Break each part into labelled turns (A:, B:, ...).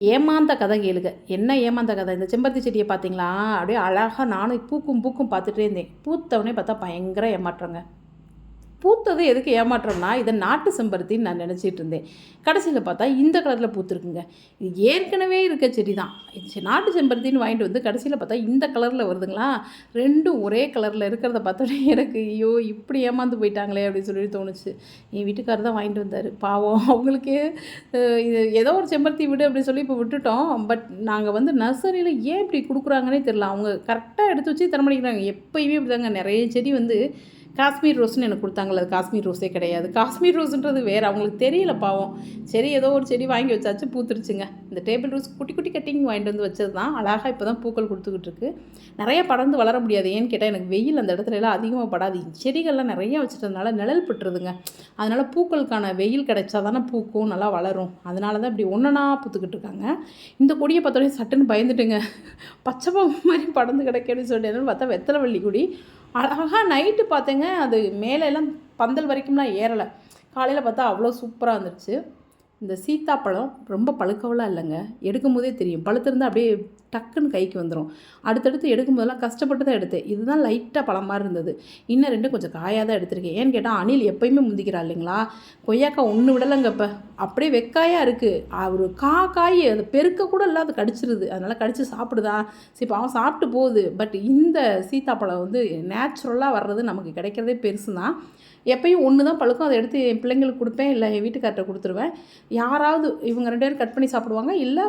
A: ஏமாந்த கதை கேளுங்க என்ன ஏமாந்த கதை? இந்த செம்பருத்தி செடியை பார்த்தீங்களா? அப்படியே அழகாக நானும் பூக்கும் பூக்கும் பார்த்துட்டே இருந்தேன். பூத்தவனே பார்த்தா பயங்கர ஏமாற்றங்க. பூத்தது எதுக்கு ஏமாற்றம்னா இதை நாட்டு செம்பருத்தின்னு நான் நினச்சிட்டு இருந்தேன். கடைசியில் பார்த்தா இந்த கலரில் பூத்துருக்குங்க. இது ஏற்கனவே இருக்க செடி தான் நாட்டு செம்பருத்தின்னு வாங்கிட்டு வந்து கடைசியில் பார்த்தா இந்த கலரில் வருதுங்களா? ரெண்டும் ஒரே கலரில் இருக்கிறத பார்த்தோன்னே எனக்கு ஐயோ இப்படி ஏமாந்து போயிட்டாங்களே அப்படின்னு சொல்லி தோணுச்சு. என் வீட்டுக்காரர் தான் வாங்கிட்டு வந்தார். பாவம் அவங்களுக்கே இது ஏதோ ஒரு செம்பருத்தி விடு அப்படின்னு சொல்லி இப்போ விட்டுட்டோம். பட் நாங்கள் வந்து நர்சரியில் ஏன் இப்படி கொடுக்குறாங்கன்னே தெரில அவங்க கரெக்டாக எடுத்து வச்சு தரமடிக்கிறாங்க. எப்பயுமே இப்படி தாங்க நிறைய செடி வந்து காஷ்மீர் ரோஸ்னு எனக்கு கொடுத்தாங்களே அது காஷ்மீர் ரோஸே கிடையாது. காஷ்மீர் ரோஸுன்றது வேறு அவங்களுக்கு தெரியல பாவம். சரி ஏதோ ஒரு செடி வாங்கி வச்சாச்சு பூத்துருச்சுங்க. இந்த டேபிள் ரோஸ் குட்டி குட்டி கட்டிங் வாங்கிட்டு வந்து வச்சது தான் அழகாக இப்போ தான் பூக்கள் கொடுத்துக்கிட்டு இருக்கு. நிறைய படர்ந்து வளர முடியாது. ஏன்னு கேட்டால் எனக்கு வெயில் அந்த இடத்துல எல்லாம் அதிகமாக படாது. செடிகள்லாம் நிறைய வச்சுட்டதுனால நிழல் பட்டுருதுங்க. அதனால் பூக்களுக்கான வெயில் கிடைச்சா தானே பூக்கும் நல்லா வளரும். அதனால தான் இப்படி ஒன்றனா பூத்துக்கிட்டு இருக்காங்க. இந்த கொடியை பார்த்தோடனே சட்டுன்னு பயந்துட்டுங்க. பச்சை பாம்பு மாதிரி படர்ந்து கிடைக்கணும்னு சொல்லிட்டு பார்த்தா வெத்தலை வள்ளி கொடி. அழகாக நைட்டு பார்த்தேங்க. அது மேலே எல்லாம் பந்தல் வரைக்கும்லாம் ஏறலை. காலையில் பார்த்தா அவ்வளோ சூப்பராக இருந்துச்சு. இந்த சீத்தாப்பழம் ரொம்ப பழுக்கவெல்லாம் இல்லைங்க. எடுக்கும் போதே தெரியும். பழுத்திருந்தால் அப்படியே டக்குன்னு கைக்கு வந்துடும் அடுத்தடுத்து எடுக்கும் போதெல்லாம் கஷ்டப்பட்டு தான் எடுத்தேன். இதுதான் லைட்டாக பழம் மாதிரி இருந்தது. இன்னும் ரெண்டும் கொஞ்சம் காயாக தான் எடுத்திருக்கேன். ஏன்னு கேட்டால் அணில் எப்பயுமே முந்திக்கிறா இல்லைங்களா? கொய்யாக்கா ஒன்று விடலைங்க இப்போ. அப்படியே வெக்காயாக இருக்குது ஒரு கா காய் அது பெருக்க கூட இல்லாத கடிச்சிருது. அதனால் கடிச்சு சாப்பிடுதா? சரி இப்போ அவன் சாப்பிட்டு போகுது. பட் இந்த சீத்தாப்பழம் வந்து நேச்சுரலாக வர்றது நமக்கு கிடைக்கிறதே பெருசு தான் எப்பயும் ஒன்று தான் பழுக்கும். அதை எடுத்து என் பிள்ளைங்களுக்கு கொடுப்பேன். இல்லை என் வீட்டுக்கார்ட்ட கொடுத்துருவேன். யாராவது இவங்க ரெண்டு பேரும் கட் பண்ணி சாப்பிடுவாங்க. இல்லை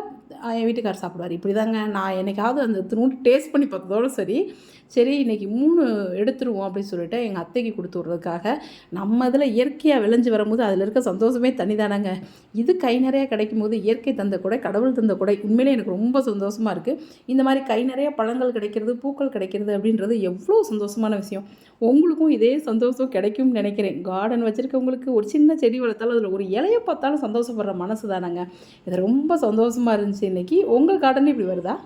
A: என் வீட்டுக்காரர் சாப்பிடுவார். இப்படி தாங்க நான் என்னைக்காவது அந்த திரும்ப டேஸ்ட் பண்ணி பார்த்ததோட சரி சரி இன்றைக்கி மூணு எடுத்துருவோம் அப்படின்னு சொல்லிட்டு எங்கள் அத்தைக்கு கொடுத்து விட்றதுக்காக நம்ம இதில் இயற்கையாக விளைஞ்சு வரும்போது அதில் இருக்க சந்தோஷமே தனிதானாங்க. இது கை நிறையா கிடைக்கும் போது இயற்கை தந்த கொடை கடவுள் தந்த கொடை உண்மையிலே எனக்கு ரொம்ப சந்தோஷமாக இருக்குது இந்த மாதிரி கை நிறைய பழங்கள் கிடைக்கிறது பூக்கள் கிடைக்கிறது அப்படின்றது எவ்வளோ சந்தோஷமான விஷயம். உங்களுக்கும் இதே சந்தோஷம் கிடைக்கும்னு நினைக்கிறேன். கார்டன் வச்சுருக்கவங்களுக்கு ஒரு சின்ன செடி வளர்த்தாலும் அதில் ஒரு இலையை பார்த்தாலும் சந்தோஷப்படுற மனசு தானாங்க. இது ரொம்ப சந்தோஷமாக இருந்துச்சு இன்றைக்கி உங்கள் கார்டன் இப்படி வருதா?